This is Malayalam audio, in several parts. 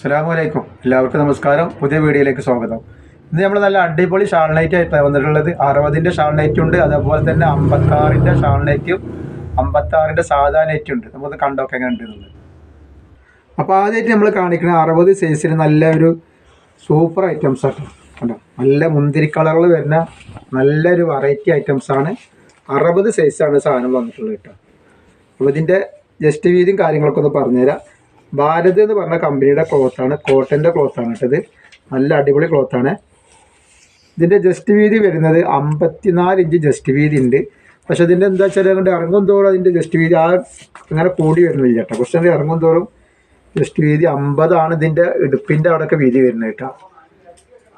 അസ്സലാമലൈക്കും എല്ലാവർക്കും നമസ്കാരം. പുതിയ വീഡിയോയിലേക്ക് സ്വാഗതം. ഇന്ന് നമ്മൾ നല്ല അടിപൊളി ഷാൾ നൈറ്റ് ആയിട്ടാണ് വന്നിട്ടുള്ളത്. അറുപതിന്റെ ഷാൾ നൈറ്റ് ഉണ്ട്. അതേപോലെ തന്നെ അമ്പത്താറിന്റെ ഷാൾ നൈറ്റും അമ്പത്താറിന്റെ സാധാ നൈറ്റും ഉണ്ട്. നമുക്ക് കണ്ടൊക്കെ എങ്ങനെ ഉണ്ടെന്നുള്ളത് അപ്പോൾ ആദ്യമായിട്ട് നമ്മൾ കാണിക്കുന്ന അറുപത് സൈസിൽ നല്ല ഒരു സൂപ്പർ ഐറ്റംസ് ആണ്. കണ്ടോ? നല്ല മുന്തിരി കളറുകൾ വരുന്ന നല്ലൊരു വെറൈറ്റി ഐറ്റംസ് ആണ് അറുപത് സൈസാണ് സാധനം വന്നിട്ടുള്ളത് കേട്ടോ. അപ്പോൾ ഇതിന്റെ ജസ്റ്റ് വീതിയും കാര്യങ്ങളൊക്കെ ഒന്ന് പറഞ്ഞുതരാം. ഭാരത് എന്ന് പറഞ്ഞ കമ്പനിയുടെ ക്ലോത്താണ് കോട്ടന്റെ ക്ലോത്താണ് കേട്ടത്. നല്ല അടിപൊളി ക്ലോത്താണ് ഇതിന്റെ ജസ്റ്റ് വീതി വരുന്നത് അമ്പത്തിനാല് ഇഞ്ച് ജസ്റ്റ് വീതി ഉണ്ട്. പക്ഷെ അതിന്റെ എന്താ വെച്ചാൽ അങ്ങോട്ട് ഇറങ്ങും തോറും അതിന്റെ ജസ്റ്റ് വീതി ആ അങ്ങനെ കൂടി വരുന്നില്ല കേട്ടോ. കുറച്ച് ഇറങ്ങും തോറും ജസ്റ്റ് വീതി അമ്പതാണ് ഇതിന്റെ ഇടുപ്പിന്റെ അവിടെയൊക്കെ വീതി വരുന്നത് കേട്ടോ.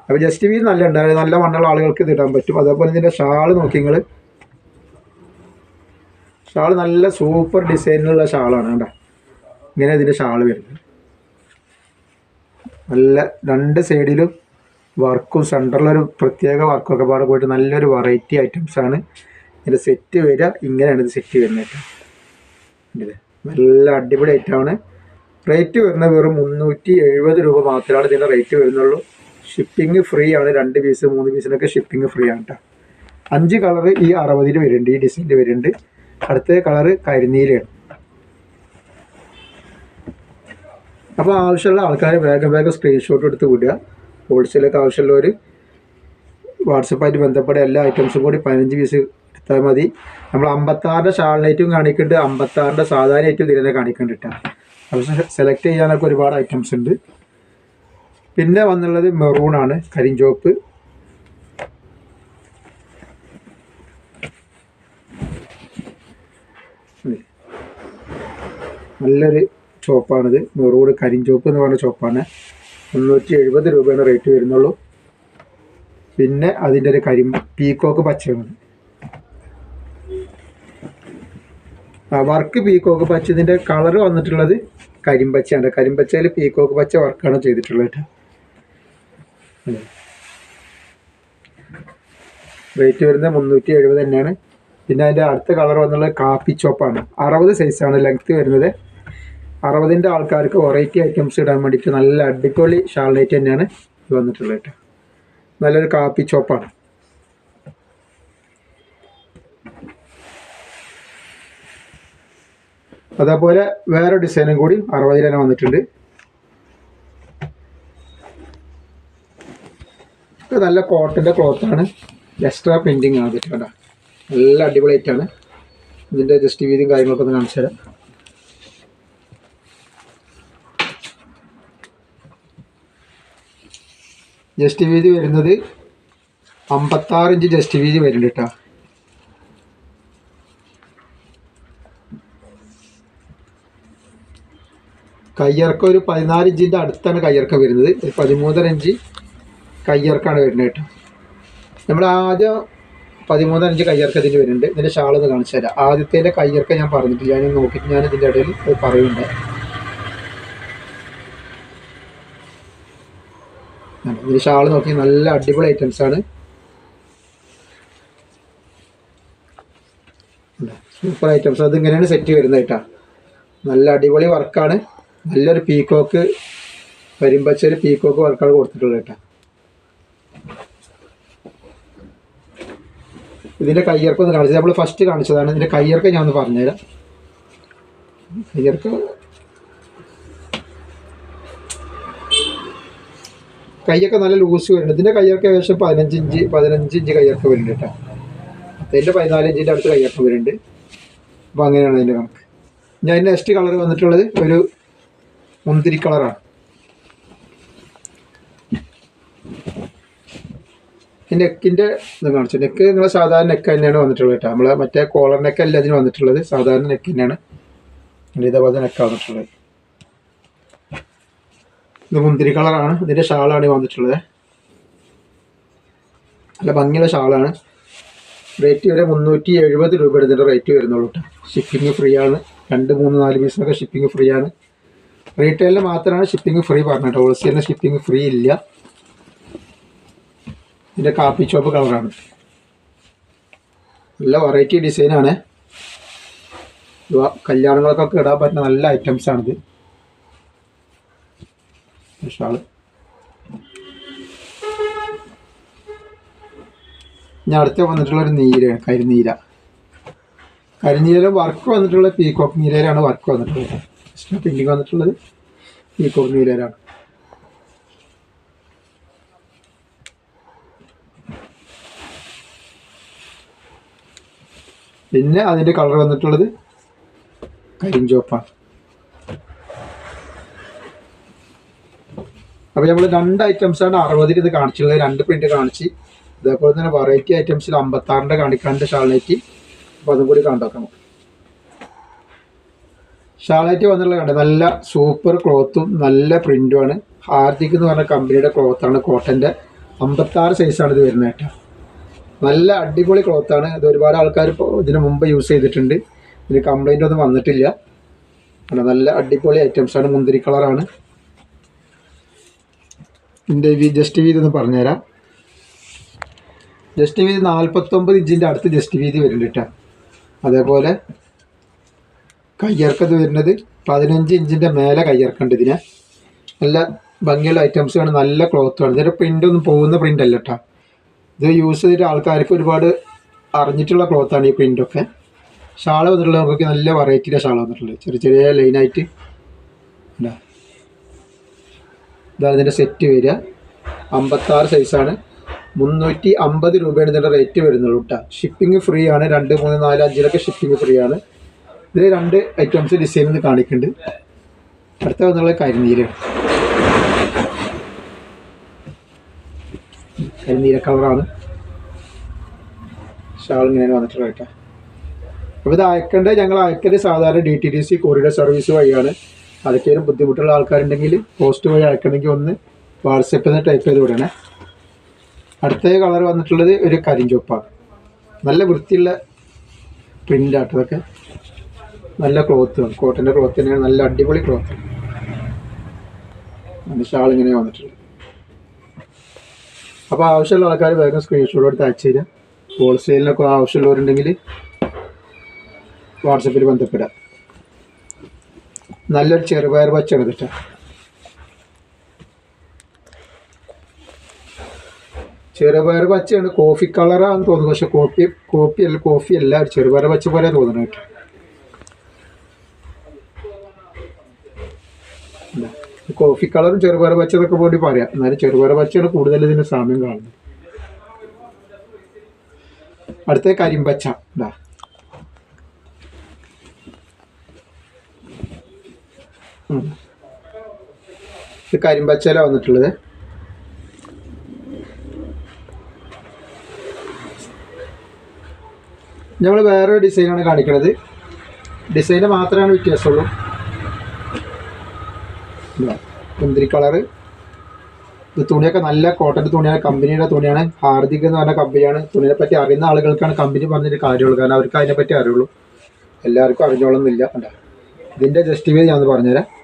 അപ്പോൾ ജസ്റ്റ് വീതി നല്ല ഉണ്ട്. നല്ല മണ്ണുള്ള ആളുകൾക്ക് ഇത് ഇടാൻ പറ്റും. അതേപോലെ ഇതിന്റെ ഷാൾ നോക്കി നിങ്ങൾ ഷാൾ നല്ല സൂപ്പർ ഡിസൈനിലുള്ള ഷാളാണ് കേട്ടോ ഇങ്ങനെ ഇതിന്റെ ഷാൾ വരുന്നത് നല്ല രണ്ട് സൈഡിലും വർക്കും സെന്ററിലൊരു പ്രത്യേക വർക്കൊക്കെ പാടെ പോയിട്ട് നല്ലൊരു വെറൈറ്റി ഐറ്റംസ് ആണ്. ഇതിന്റെ സെറ്റ് വരിക ഇങ്ങനെയാണ് ഇത് സെറ്റ് വരുന്നത് കണ്ടില്ലേ? നല്ല അടിപൊളി ഐറ്റമാണ് റേറ്റ് വരുന്നത് വെറും മുന്നൂറ്റി എഴുപത് രൂപ മാത്രമാണ് ഇതിന്റെ റേറ്റ് വരുന്നുള്ളൂ. ഷിപ്പിംഗ് ഫ്രീ ആണ്. രണ്ട് പീസ് മൂന്ന് പീസിനൊക്കെ ഷിപ്പിംഗ് ഫ്രീ ആണ് കേട്ടോ. അഞ്ച് കളർ ഈ അറുപതിൽ വരുന്നുണ്ട് ഈ ഡിസൈനിൽ വരുന്നുണ്ട്. അടുത്ത കളറ് കരിനീലയാണ്. അപ്പോൾ ആവശ്യമുള്ള ആൾക്കാർ വേഗം വേഗം സ്ക്രീൻഷോട്ട് എടുത്ത് വിടുക. ഹോൾസെയിലൊക്കെ ആവശ്യമുള്ളവർ വാട്സപ്പായിട്ട് ബന്ധപ്പെട്ട എല്ലാ ഐറ്റംസും കൂടി പതിനഞ്ച് പീസ് എടുത്താൽ മതി. നമ്മൾ അമ്പത്താറിന്റെ ഷാൾ നൈറ്റും കാണിക്കുന്നുണ്ട്. അമ്പത്താറിന്റെ സാധാരണ ഐറ്റും ഇതിനെ കാണിക്കുന്നുണ്ട് കേട്ടോ അപ്പോൾ സെലക്ട് ചെയ്യാനൊക്കെ ഒരുപാട് ഐറ്റംസ് ഉണ്ട്. പിന്നെ വന്നുള്ളത് മെറൂണാണ് കരിഞ്ചോപ്പ്. നല്ലൊരു ചോപ്പാണിത് നൂറുകൂട് കരിഞ്ചോപ്പ് എന്ന് പറഞ്ഞ ചോപ്പാണ് മുന്നൂറ്റി എഴുപത് രൂപയാണ് റേറ്റ് വരുന്നുള്ളൂ. പിന്നെ അതിന്റെ ഒരു കരി പീക്കോക്ക് പച്ചയാണ്. വർക്ക് പീക്കോക്ക് പച്ച. ഇതിന്റെ കളർ വന്നിട്ടുള്ളത് കരിമ്പച്ചയാണ്. കരിമ്പച്ചയിൽ പീക്കോക്ക് പച്ച വർക്കാണ് ചെയ്തിട്ടുള്ളത് കേട്ടോ. റേറ്റ് വരുന്നത് മുന്നൂറ്റി എഴുപത് തന്നെയാണ്. പിന്നെ അതിന്റെ അടുത്ത കളർ വന്നുള്ളത് കാപ്പി ചോപ്പാണ്. അറുപത് സൈസാണ് ലെങ്ത് വരുന്നത്. അറുപതിന്റെ ആൾക്കാർക്ക് വെറൈറ്റി ഐറ്റംസ് ഇടാൻ വേണ്ടിയിട്ട് നല്ല അടിപൊളി ഷാൾനൈറ്റ് തന്നെയാണ് ഇത് വന്നിട്ടുള്ളത് കേട്ടോ. നല്ലൊരു കാപ്പി ചോപ്പാണ്. അതേപോലെ വേറെ ഡിസൈനും കൂടി അറുപതിൽ തന്നെ വന്നിട്ടുണ്ട്. ഇത് നല്ല കോട്ടന്റെ ക്ലോത്താണ് എക്സ്ട്രാ പ്രിന്റിങ് ആണ് കേട്ടോ. നല്ല അടിപൊളി അടിപൊളിയായിട്ടാണ് ഇതിന്റെ ജസ്റ്റ് വീതിയും കാര്യങ്ങളൊക്കെ ഒന്ന് കാണിച്ചു തരാം ജസ്റ്റ് വീതി വരുന്നത് അമ്പത്താറ് ഇഞ്ച് ജസ്റ്റ് വീതി വരുന്നുണ്ട് കേട്ടോ കയ്യിറക്കം ഒരു പതിനാല് ഇഞ്ചിന്റെ അടുത്താണ് കയ്യിറക്കം വരുന്നത്. ഒരു പതിമൂന്നര ഇഞ്ച് കയ്യിറക്കാണ് വരുന്നത് കേട്ടോ നമ്മൾ ആദ്യം പതിമൂന്നര ഇഞ്ച് കയ്യിറക്കത്തിന് വരുന്നുണ്ട്. ഇതിന്റെ ഷാളൊന്ന് കാണിച്ചു തരാം. ആദ്യത്തേന്റെ കയ്യിറക്കം ഞാൻ പറഞ്ഞിട്ടില്ല. ഞാൻ നോക്കിയിട്ട് ഞാൻ ഇതിന്റെ ഇടയിൽ പറയുന്നുണ്ട്. ഇതിന്റെ ഷാൾ നോക്കി നല്ല അടിപൊളി ഐറ്റംസ് ആണ്. സൂപ്പർ ഐറ്റംസ് അത് ഇങ്ങനെയാണ് സെറ്റ് വരുന്നത് കേട്ടോ. നല്ല അടിപൊളി വർക്കാണ് നല്ലൊരു പീക്കോക്ക് വരുമ്പച്ചൊരു പീക്കോക്ക് വർക്കാണ് കൊടുത്തിട്ടുള്ളത് കേട്ടോ. ഇതിന്റെ കയ്യർക്കൊന്ന് കാണിച്ചത് നമ്മൾ ഫസ്റ്റ് കാണിച്ചതാണ്. ഇതിന്റെ കയ്യർക്ക് ഞാൻ ഒന്ന് പറഞ്ഞുതരാം. കയ്യിറക്കം കൈയൊക്കെ നല്ല ലൂസ് വരുന്നുണ്ട്. ഇതിന്റെ കൈയൊക്കെ ഏകദേശം പതിനഞ്ച് ഇഞ്ച് പതിനഞ്ച് ഇഞ്ച് കയ്യൊക്കെ വരുന്നുണ്ട് കേട്ടോ. അതിന്റെ പതിനാല് ഇഞ്ചിന്റെ അടുത്ത് കയ്യൊക്കെ വരുന്നുണ്ട്. അപ്പോൾ അങ്ങനെയാണ് അതിന്റെ കണക്ക്. ഞാൻ അതിന്റെ നെക്സ്റ്റ് കളർ വന്നിട്ടുള്ളത് ഒരു മുന്തിരി കളറാണ് ഈ നെക്കിന്റെ ഇത് കാണിച്ചു. നെക്ക് നിങ്ങളെ സാധാരണ നെക്ക് തന്നെയാണ് വന്നിട്ടുള്ളത് കേട്ടോ. നമ്മളെ മറ്റേ കോളർ നെക്കല്ല അതിന് വന്നിട്ടുള്ളത്. സാധാരണ നെക്ക് തന്നെയാണ്. ഇതേപോലെ നെക്കാണ് വന്നിട്ടുള്ളത്. ഇത് മുന്തിരി കളറാണ്. ഇതിന്റെ ഷാളാണ് വന്നിട്ടുള്ളത്. നല്ല ഭംഗിയുള്ള ഷാളാണ്. റേറ്റ് വരെ മുന്നൂറ്റി എഴുപത് രൂപയുടെ ഇതിന്റെ റേറ്റ് വരുന്നുള്ളൂ കേട്ടോ. ഷിപ്പിംഗ് ഫ്രീ ആണ്. രണ്ട് മൂന്ന് നാല് പീസിനൊക്കെ ഷിപ്പിംഗ് ഫ്രീ ആണ്. റീറ്റെയിലിൽ മാത്രമാണ് ഷിപ്പിംഗ് ഫ്രീ പറഞ്ഞത് ഹോൾസെയിലിന് ഷിപ്പിംഗ് ഫ്രീ ഇല്ല. ഇതിന്റെ കാപ്പി ചോപ്പ് കളറാണ്. നല്ല വെറൈറ്റി ഡിസൈനാണ് കല്യാണങ്ങൾക്കൊക്കെ ഇടാൻ പറ്റുന്ന നല്ല ഐറ്റംസ് ആണിത്. ഷാൾ ഞാൻ അടുത്ത വന്നിട്ടുള്ള ഒരു നീരയാണ് കരിനീര. കരിനീര വർക്ക് വന്നിട്ടുള്ള പീകോക്ക് നീരയിലാണ് വർക്ക് വന്നിട്ടുള്ളത്. പെയിന്റിങ് വന്നിട്ടുള്ളത് പീകോക്ക് നീരയിലാണ് പിന്നെ അതിന്റെ കളർ വന്നിട്ടുള്ളത് കരിഞ്ചോപ്പാണ്. അപ്പോൾ നമ്മൾ രണ്ട് ഐറ്റംസാണ് അറുപതിൽ ഇത് കാണിച്ചുള്ളത് രണ്ട് പ്രിന്റ് കാണിച്ച്. അതേപോലെ തന്നെ വെറൈറ്റി ഐറ്റംസിൽ അമ്പത്താറിന്റെ കാണിക്കാണ്ട് ഷാളേറ്റി അപ്പോൾ അതും കൂടി കണ്ടോക്കണം. ഷാളേറ്റി വന്നിട്ടുള്ള കണ്ട? നല്ല സൂപ്പർ ക്ലോത്തും നല്ല പ്രിന്റും ആണ്. ഹാർദിക് എന്ന് പറഞ്ഞ കമ്പനിയുടെ ക്ലോത്താണ് കോട്ടന്റെ കോട്ടന്റെ അമ്പത്താറ് സൈസാണ് ഇത് വരുന്നത് കേട്ടോ. നല്ല അടിപൊളി ക്ലോത്താണ് ഇത് ഒരുപാട് ആൾക്കാർ ഇതിനു മുമ്പ് യൂസ് ചെയ്തിട്ടുണ്ട്. ഇതിന് കംപ്ലൈന്റ് ഒന്നും വന്നിട്ടില്ല. നല്ല അടിപൊളി ഐറ്റംസ് ആണ്. മുന്തിരി കളറാണ് ഇതിന്റെ വി ജസ്റ്റ് വീതി ഒന്ന് പറഞ്ഞുതരാം. ജസ്റ്റ് വീതി നാൽപ്പത്തൊമ്പത് ഇഞ്ചിന്റെ അടുത്ത് ജസ്റ്റ് വീതി വരുന്നുണ്ട് കേട്ടോ അതേപോലെ കയ്യിറക്കത് വരുന്നത് പതിനഞ്ച് ഇഞ്ചിന്റെ മേലെ കയ്യിറക്കുന്നുണ്ട് ഇതിനെ. നല്ല ഭംഗിയുള്ള ഐറ്റംസാണ് നല്ല ക്ലോത്താണ് ഇതിന്റെ പ്രിന്റ് ഒന്നും പോകുന്ന പ്രിന്റ് അല്ല കേട്ടോ ഇത് യൂസ് ചെയ്തിട്ട് ആൾക്കാർക്ക് ഒരുപാട് അറിഞ്ഞിട്ടുള്ള ക്ലോത്താണ് ഈ പ്രിന്റൊക്കെ ഷാൾ വന്നിട്ടുള്ളത് നമുക്ക് നല്ല വെറൈറ്റിയുടെ ഷാൾ വന്നിട്ടുള്ളത് ചെറിയ ചെറിയ ലൈനായിട്ട് ഇതാ. ഇതാണ് ഇതിന്റെ സെറ്റ് വരിക. അമ്പത്താറ് സൈസാണ് മുന്നൂറ്റി അമ്പത് രൂപയാണ് ഇതിന്റെ റേറ്റ് വരുന്നുള്ളൂ കേട്ടോ ഷിപ്പിംഗ് ഫ്രീ ആണ്. രണ്ട് മൂന്ന് നാല് അഞ്ചിലൊക്കെ ഷിപ്പിംഗ് ഫ്രീ ആണ്. ഇതിൽ രണ്ട് ഐറ്റംസ് ഡിസൈനിൽ കാണിക്കുന്നുണ്ട്. അടുത്ത വന്നുള്ള കരിനീരാണ് കരിനീര കളറാണ് ഷാൾ ഇങ്ങനെ വന്നിട്ടുള്ള കേട്ടോ അപ്പോൾ ഇത് അയക്കേണ്ടത് ഞങ്ങൾ അയക്കൽ സാധാരണ D T D C courier service വഴിയാണ്. അതൊക്കെയും ബുദ്ധിമുട്ടുള്ള ആൾക്കാരുണ്ടെങ്കിൽ പോസ്റ്റ് വഴി അയക്കണമെങ്കിൽ ഒന്ന് വാട്സപ്പിൽ നിന്ന് ടൈപ്പ് ചെയ്ത് വിടണേ. അടുത്ത കളർ വന്നിട്ടുള്ളത് ഒരു കരിഞ്ചൊപ്പാണ് നല്ല വൃത്തിയുള്ള പ്രിന്റ് ആട്ടതൊക്കെ നല്ല ക്ലോത്ത് കോട്ടന്റെ ക്ലോത്ത് തന്നെയാണ്. നല്ല അടിപൊളി ക്ലോത്ത് അതിന്റെ ഷാൾ ഇങ്ങനെ വന്നിട്ടുള്ളത് അപ്പോൾ ആവശ്യമുള്ള ആൾക്കാർ വേഗം സ്ക്രീൻഷോട്ട് എടുത്ത് അയച്ചു തരാം. ഹോൾസെയിലിനൊക്കെ ആവശ്യമുള്ളവരുണ്ടെങ്കിൽ വാട്സപ്പിൽ ബന്ധപ്പെടാം. നല്ലൊരു ചെറുപയർ പച്ചയാണ് കേട്ടോ ചെറുപയർ പച്ചയാണ് കോഫി കളറാണെന്ന് തോന്നുന്നു. പക്ഷെ കോപ്പി കോപ്പി അല്ല കോഫി അല്ല ഒരു ചെറുപയർ പച്ച പോലെ തോന്നുന്നു കേട്ടോ. കോഫി കളറും ചെറുപയർ പച്ച എന്നൊക്കെ വേണ്ടി പറയാം. എന്നാലും ചെറുപയർ പച്ചയാണ് കൂടുതൽ ഇതിന് സാമ്യം കാണുന്നത്. അടുത്ത കരിമ്പച്ച. ഇതാ ഇത് കരിമ്പച്ചല വന്നിട്ടുള്ളത്. നമ്മൾ വേറൊരു ഡിസൈനാണ് കാണിക്കുന്നത് ഡിസൈന് മാത്രമാണ് വ്യത്യാസമുള്ളൂ. മുന്തിരി കളറ്. ഇത് തുണിയൊക്കെ നല്ല കോട്ടൺ തുണിയാണ് കമ്പനിയുടെ തുണിയാണ്. ഹാർദിക് എന്ന് പറഞ്ഞ കമ്പനിയാണ്. തുണിയെ പറ്റി അറിയുന്ന ആളുകൾക്കാണ് കമ്പനി പറഞ്ഞിട്ട് കാര്യമുള്ളൂ. കാരണം അവർക്ക് അതിനെപ്പറ്റി അറിയുള്ളൂ. എല്ലാവർക്കും അറിഞ്ഞോളന്നില്ല കണ്ടോ? ഇതിന്റെ ജസ്റ്റ് ഞാൻ പറഞ്ഞുതരാം.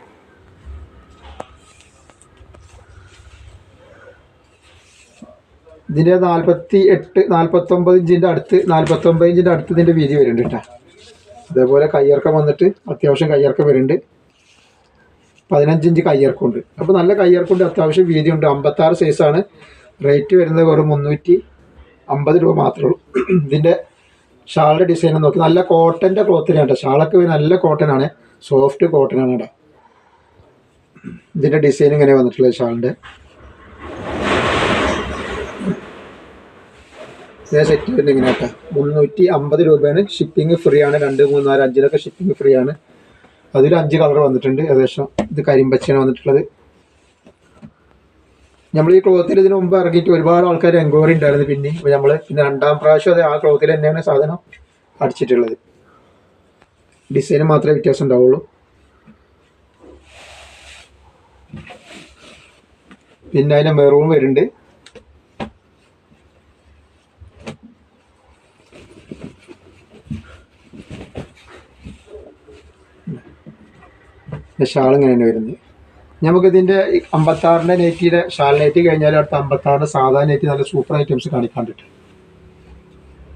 ഇതിന്റെ നാൽപ്പത്തി എട്ട് നാൽപ്പത്തൊമ്പത് ഇഞ്ചിന്റെ അടുത്ത് നാൽപ്പത്തൊമ്പത് ഇഞ്ചിന്റെ അടുത്ത് ഇതിന്റെ വീതി വരുന്നുണ്ട് കേട്ടോ അതേപോലെ കയ്യിറക്കം വന്നിട്ട് അത്യാവശ്യം കയ്യിറക്കം വരുന്നുണ്ട്. പതിനഞ്ച് ഇഞ്ച് കയ്യിറക്കമുണ്ട്. അപ്പോൾ നല്ല കയ്യിറക്കമുണ്ട് അത്യാവശ്യം വീതിയുണ്ട്. അമ്പത്താറ് സൈസാണ്. റേറ്റ് വരുന്നത് വെറും മുന്നൂറ്റി അമ്പത് രൂപ മാത്രമേ ഉള്ളൂ. ഇതിന്റെ ഷാളിന്റെ ഡിസൈൻ നോക്കി. നല്ല കോട്ടന്റെ ക്ലോത്തിനാണ് കേട്ടോ ഷാളൊക്കെ നല്ല കോട്ടനാണ്. സോഫ്റ്റ് കോട്ടനാണ് കേട്ടോ ഇതിന്റെ ഡിസൈൻ ഇങ്ങനെ വന്നിട്ടുള്ളത് ഷാളിന്റെ ഇതേ സെറ്റ് ചെയ്യുന്നത് ഇങ്ങനെ കേട്ടോ മുന്നൂറ്റി അമ്പത് രൂപയാണ്. ഷിപ്പിംഗ് ഫ്രീ ആണ്. രണ്ട് മൂന്ന് നാല് അഞ്ചിലൊക്കെ ഷിപ്പിംഗ് ഫ്രീ ആണ്. അതിൽ അഞ്ച് കളർ വന്നിട്ടുണ്ട്. ഏകദേശം ഇത് കരിമ്പച്ചയാണ് വന്നിട്ടുള്ളത്. നമ്മൾ ഈ ക്ലോത്തിൽ ഇതിനു മുമ്പ് ഇറങ്ങിയിട്ട് ഒരുപാട് ആൾക്കാർ എൻക്വയറി ഉണ്ടായിരുന്നു പിന്നെ നമ്മൾ പിന്നെ രണ്ടാം പ്രാവശ്യം അത് ആ ക്ലോത്തിൽ തന്നെയാണ് സാധനം അടിച്ചിട്ടുള്ളത്. ഡിസൈന് മാത്രമേ വ്യത്യാസം ഉണ്ടാവുള്ളൂ പിന്നെ അതിന് മെറൂൺ വരുന്നുണ്ട്. ഷാൾ ഇങ്ങനെയാണ് വരുന്നത്. നമുക്കിതിന്റെ അമ്പത്താറിന്റെ നെറ്റിയുടെ ഷാൾ നെറ്റ് കഴിഞ്ഞാൽ അടുത്ത അമ്പത്താറിന്റെ സാധാ നെറ്റി നല്ല സൂപ്പർ ഐറ്റംസ് കാണിക്കാൻ കാണിക്കാണ്ടിട്ട്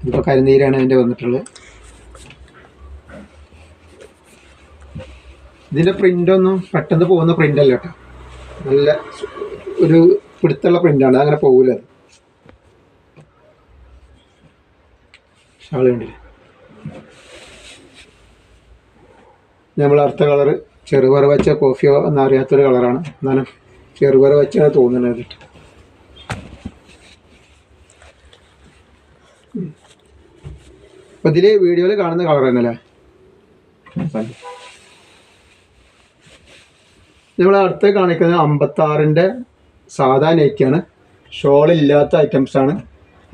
ഇതിപ്പോൾ കരിനീരാണ് അതിന്റെ വന്നിട്ടുള്ളത്. ഇതിന്റെ പ്രിന്റൊന്നും പെട്ടെന്ന് പോകുന്ന പ്രിന്റ് അല്ല കേട്ടോ. നല്ല ഒരു പിടുത്തുള്ള പ്രിന്റാണ് അങ്ങനെ പോകില്ല അത്. ഷാൾ കണ്ടില്ലേ? നമ്മൾ അടുത്ത കളറ് ചെറുപറ വെച്ച കോഫിയോ എന്നറിയാത്തൊരു കളറാണ്. എന്നാലും ചെറുപറ വെച്ചാണ് തോന്നുന്നത്. അപ്പം ഇതിൽ വീഡിയോയിൽ കാണുന്ന കളർ തന്നെയല്ലേ? നമ്മൾ അടുത്ത് കാണിക്കുന്നത് അമ്പത്താറിന്റെ സാധാ നെയ്ക്കാണ്. ഷോൾ ഇല്ലാത്ത ഐറ്റംസ് ആണ്.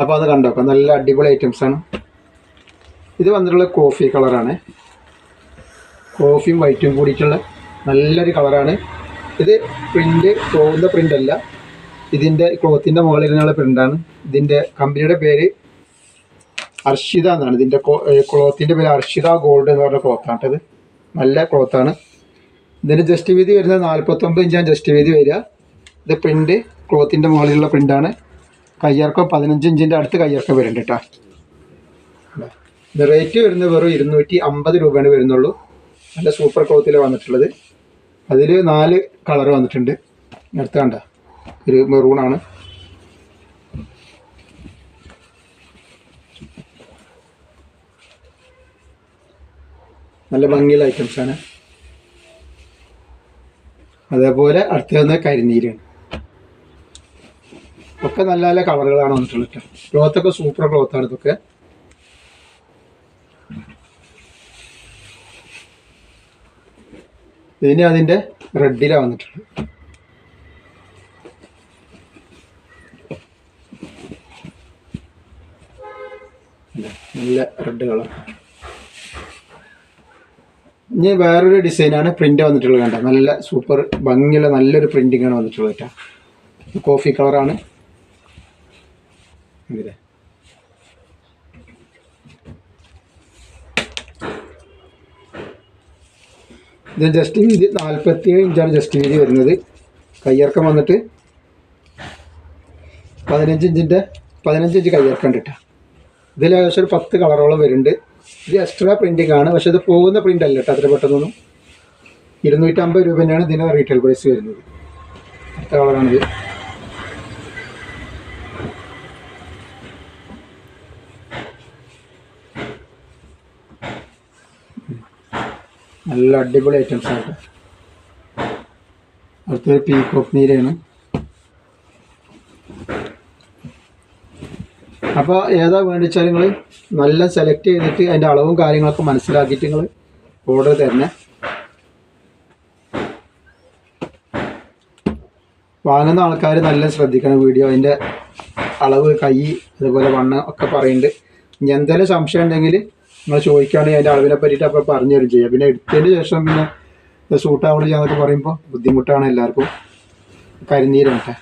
അപ്പോൾ അത് കണ്ടോക്കാം നല്ല അടിപൊളി ഐറ്റംസ് ആണ്. ഇത് വന്നിട്ടുള്ള കോഫി കളറാണ്. കോഫിയും വൈറ്റും കൂടിയിട്ടുള്ള നല്ലൊരു കളറാണ്. ഇത് പ്രിന്റ് പോകുന്ന പ്രിന്റ് അല്ല. ഇതിന്റെ ക്ലോത്തിന്റെ മുകളിൽ നിന്നുള്ള പ്രിന്റാണ് ഇതിന്റെ കമ്പനിയുടെ പേര് അർഷിത എന്നാണ്. ഇതിന്റെ ക്ലോത്തിന്റെ പേര് അർഷിത ഗോൾഡ് എന്ന് പറഞ്ഞ ക്ലോത്താണ് ഇത് നല്ല ക്ലോത്താണ് ഇതിന്റെ ജസ്റ്റ് വീതി വരുന്നത് നാൽപ്പത്തൊമ്പത് ഇഞ്ചാണ് ജസ്റ്റ് വീതി വരിക. ഇത് പ്രിന്റ് ക്ലോത്തിന്റെ മുകളിലുള്ള പ്രിന്റാണ് കയ്യിറക്കം പതിനഞ്ച് ഇഞ്ചിന്റെ അടുത്ത് കയ്യിറക്കം വരുന്നുണ്ട് കേട്ടോ. റേറ്റ് വരുന്നത് വെറും ഇരുന്നൂറ്റി അമ്പത് രൂപയാണ് വരുന്നുള്ളൂ. നല്ല സൂപ്പർ ക്ലോത്തിൽ വന്നിട്ടുള്ളത്. അതിൽ നാല് കളർ വന്നിട്ടുണ്ട്. അടുത്ത കണ്ട ഒരു മെറൂണാണ് നല്ല ഭംഗിയുള്ള ഐറ്റംസ് ആണ്. അതേപോലെ അടുത്ത വന്ന കരിനീരാണ് ഒക്കെ നല്ല നല്ല കളറുകളാണ് വന്നിട്ടുള്ളത് ട്ടോ. ക്ലോത്തൊക്കെ സൂപ്പർ ക്ലോത്താണ് ഇതൊക്കെ. ഇതിന് അതിന്റെ റെഡിലാണ് വന്നിട്ടുള്ളത്. നല്ല റെഡ് കളർ. ഇനി വേറൊരു ഡിസൈനാണ് പ്രിന്റ് വന്നിട്ടുള്ളത് കണ്ട? നല്ല സൂപ്പർ ഭംഗിയുള്ള നല്ലൊരു പ്രിന്റിംഗ് ആണ് വന്നിട്ടുള്ളത് കേട്ടോ. കോഫി കളറാണ് ഇതിലെ ഇത് ജസ്റ്റ് വീതി നാൽപ്പത്തി ഏഴ് ഇഞ്ചാണ് ജസ്റ്റ് വീതി വരുന്നത്. കയ്യിറക്കം വന്നിട്ട് പതിനഞ്ച് ഇഞ്ചിന്റെ പതിനഞ്ച് ഇഞ്ച് കയ്യിറക്കം ഉണ്ട് ഇതിൽ ഏകദേശം ഒരു പത്ത് കളറോളം വരുന്നുണ്ട്. ഇത് എക്സ്ട്രാ പ്രിന്റിംഗ് ആണ്. പക്ഷേ ഇത് പോകുന്ന പ്രിന്റ് അല്ല കേട്ടോ അത്ര പെട്ടെന്നൊന്നും ഇരുന്നൂറ്റമ്പത് രൂപ തന്നെയാണ് ഇതിന് റീറ്റെയിൽ പ്രൈസ് വരുന്നത്. അടുത്ത കളറാണിത്. നല്ല അടിപൊളി ഐറ്റംസ് ആണ് അടുത്തൊരു പീക്കോക്ക് നീരയാണ് അപ്പോൾ ഏതാ വേണ്ടിച്ചാൽ നിങ്ങൾ നല്ല സെലക്ട് ചെയ്തിട്ട് അതിന്റെ അളവും കാര്യങ്ങളൊക്കെ മനസ്സിലാക്കിയിട്ട് നിങ്ങൾ ഓർഡർ തരണേ. വാങ്ങുന്ന ആൾക്കാർ നല്ല ശ്രദ്ധിക്കണം വീഡിയോ അതിന്റെ അളവ് കൈ അതുപോലെ വണ്ണം ഒക്കെ പറയുന്നുണ്ട്. ഇനി എന്തെങ്കിലും സംശയം ഉണ്ടെങ്കിൽ നിങ്ങൾ ചോദിക്കുകയാണെങ്കിൽ അതിന്റെ അളവിനെ പറ്റിയിട്ട് അപ്പോൾ പറഞ്ഞു തരും ചെയ്യാം. പിന്നെ എടുത്തതിന് ശേഷം പിന്നെ ഇത് സൂട്ട് ആവണില്ല എന്നൊക്കെ പറയുമ്പോൾ ബുദ്ധിമുട്ടാണ് എല്ലാവർക്കും. കരിനീരാണ് കേട്ടോ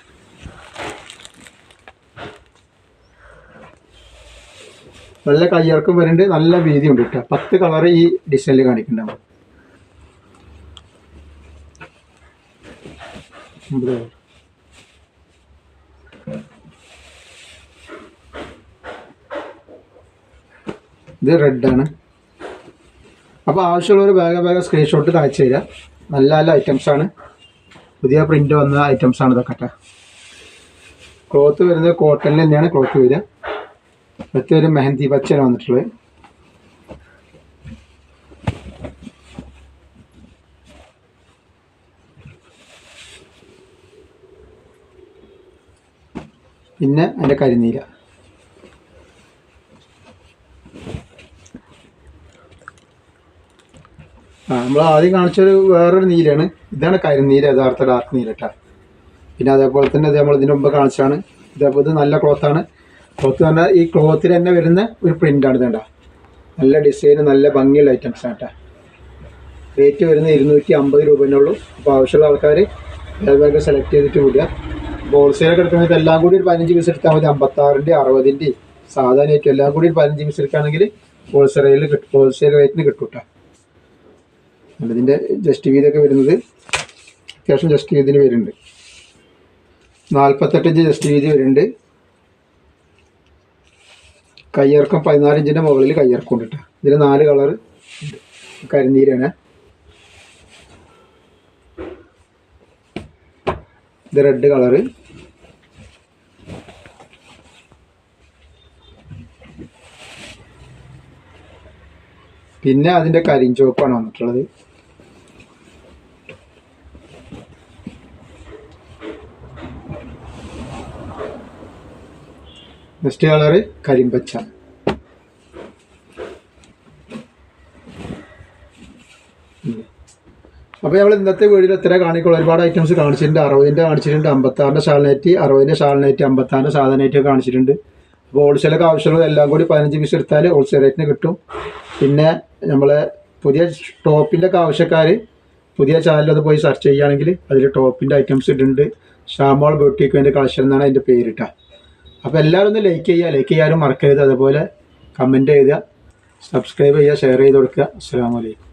നല്ല കയ്യിറക്കം വരുന്നുണ്ട്. നല്ല വീതി ഉണ്ട് കേട്ടോ. പത്ത് കളർ ഈ ഡിസൈനിൽ കാണിക്കുന്നുണ്ടാവും. ഇത് റെഡാണ് അപ്പോൾ ആവശ്യമുള്ളവർ വേഗം വേഗം സ്ക്രീൻഷോട്ട് അയച്ചു തരാം. നല്ല നല്ല ഐറ്റംസ് ആണ്. പുതിയ പ്രിന്റ് വന്ന ഐറ്റംസ് ആണ് ഇതൊക്കെ ക്ലോത്ത് വരുന്നത് കോട്ടണിൽ തന്നെയാണ് ക്ലോത്ത് വരിക. അടുത്ത ഒരു മെഹന്തി പച്ചയാണ് വന്നിട്ടുള്ളത്. പിന്നെ അതിന്റെ കരിനീര നമ്മൾ ആദ്യം കാണിച്ചൊരു വേറൊരു നീലയാണ്. ഇതാണ് കരിനീര യഥാർത്ഥ ഡാർക്ക് നീല പിന്നെ അതേപോലെ തന്നെ നമ്മൾ ഇതിന് മുമ്പ് കാണിച്ചാണ് ഇതേപോലെ ഇത് നല്ല ക്ലോത്താണ് ക്ലോത്ത് പറഞ്ഞാൽ ഈ ക്ലോത്തിൽ തന്നെ വരുന്ന ഒരു പ്രിന്റാണ് ഇതേണ്ട നല്ല ഡിസൈൻ നല്ല ഭംഗിയുള്ള ഐറ്റംസ് ആണ് കേട്ടോ റേറ്റ് വരുന്നത് ഇരുന്നൂറ്റി അമ്പത് രൂപേനേ ഉള്ളൂ. അപ്പോൾ ആവശ്യമുള്ള ആൾക്കാർ വേഗം സെലക്ട് ചെയ്തിട്ട് വിടുക. ഹോൾസെയിലൊക്കെ എടുക്കുന്നത് എല്ലാം കൂടി ഒരു പതിനഞ്ച് പീസ് എടുത്താൽ മതി. അമ്പത്താറിന്റെ അറുപതിന്റെ സാധാരണ ഏറ്റവും എല്ലാം കൂടി ഒരു പതിനഞ്ച് പീസ് എടുക്കുകയാണെങ്കിൽ ഹോൾസെയിൽ റേറ്റിന് കിട്ടും കേട്ടോ ഇതിന്റെ ജസ്റ്റ് വീതൊക്കെ വരുന്നത് അത്യാവശ്യം ജസ്റ്റ് വീതിന് വരുന്നുണ്ട്. നാൽപ്പത്തെട്ടിഞ്ച് ജസ്റ്റ് വീതി വരുന്നുണ്ട്. കയ്യിറക്കം പതിനാല് ഇഞ്ചിന്റെ മുകളിൽ കയ്യിറക്കം ഉണ്ട് കേട്ടോ ഇതിന് നാല് കളർ കരിനീരാണ്. ഇത് റെഡ് കളറ് പിന്നെ അതിന്റെ കരിഞ്ചുവപ്പാണ് വന്നിട്ടുള്ളത്. നെക്സ്റ്റ് കളറ് കരിമ്പച്ച അപ്പോൾ നമ്മൾ ഇന്നത്തെ വീഡിയോയിൽ എത്ര കാണിക്കുള്ളൂ? ഒരുപാട് ഐറ്റംസ് കാണിച്ചിട്ടുണ്ട്. അറുപതിന്റെ കാണിച്ചിട്ടുണ്ട് അമ്പത്താറിന്റെ ഷാൾനൈറ്റ് അറുപതിന്റെ ഷാൾനൈറ്റ് അമ്പത്താറിന്റെ സാധനമായിട്ട് കാണിച്ചിട്ടുണ്ട്. അപ്പോൾ ഹോൾസെയിലൊക്കെ ആവശ്യമുള്ള എല്ലാം കൂടി പതിനഞ്ച് പീസ് എടുത്താൽ ഹോൾസെയിൽ റേറ്റിന് കിട്ടും. പിന്നെ നമ്മൾ പുതിയ ടോപ്പിന്റെ ഒക്കെ ആവശ്യക്കാർ പുതിയ ചാനലിൽ പോയി സെർച്ച് ചെയ്യുകയാണെങ്കിൽ അതിൽ ടോപ്പിന്റെ ഐറ്റംസ് ഇട്ടുണ്ട് ഷാമോൾ ബ്യൂട്ടിക്ക് വേണ്ടി കളക്ഷൻ എന്നാണ് അതിന്റെ പേരിട്ട. അപ്പോൾ എല്ലാവരും ഒന്ന് ലൈക്ക് ചെയ്യുക ലൈക്ക് ചെയ്യാനും മറക്കരുത്. അതുപോലെ കമന്റ് ചെയ്യുക സബ്സ്ക്രൈബ് ചെയ്യുക ഷെയർ ചെയ്ത് കൊടുക്കുക. അസ്സാം വലൈക്കും